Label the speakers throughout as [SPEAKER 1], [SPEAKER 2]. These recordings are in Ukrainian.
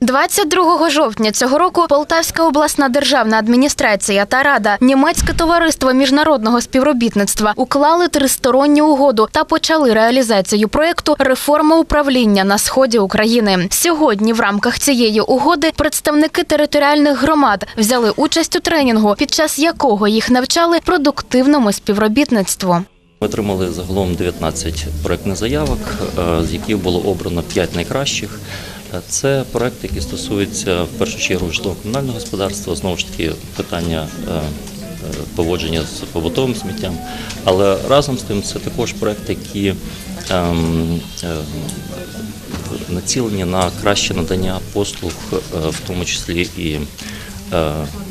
[SPEAKER 1] 22 жовтня цього року Полтавська обласна державна адміністрація та рада німецьке товариство міжнародного співробітництва уклали тристоронню угоду та почали реалізацію проєкту реформа управління на сході України. Сьогодні в рамках цієї угоди представники територіальних громад взяли участь у тренінгу, під час якого їх навчали продуктивному співробітництву.
[SPEAKER 2] Ми отримали загалом 19 проектних заявок, е, з яких було обрано 5 найкращих. Це проекти, який стосується в першу чергу житлово-комунального господарства, знову ж таки питання е, е, поводження з побутовим сміттям. Але разом з тим це також проекти, які ем, е, націлені на краще надання послуг, е, в тому числі і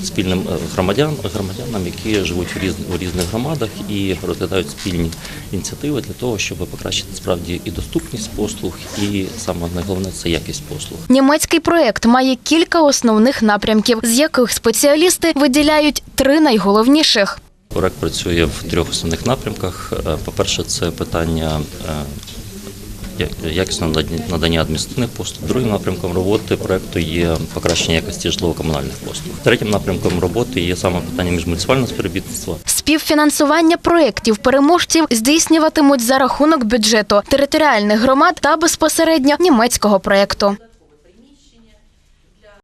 [SPEAKER 2] спільним е, громадян, громадянам, які живуть в різних, у різних громадах і розглядають спільні ініціативи для того, щоб покращити справді і доступність послуг, і саме найголовне це якість послуг.
[SPEAKER 1] Німецький проект має кілька основних напрямків, з яких спеціалісти виділяють три найголовніших.
[SPEAKER 2] Проект працює в трьох основних напрямках. Е, По-перше, це питання якісного надання адміністративних послуг. Другим напрямком роботи проекту є покращення якості житлово-комунальних послуг. Третім напрямком роботи є саме питання міжмуніципального співробітництва.
[SPEAKER 1] Співфінансування проєктів переможців здійснюватимуть за рахунок бюджету територіальних громад та безпосередньо німецького проєкту.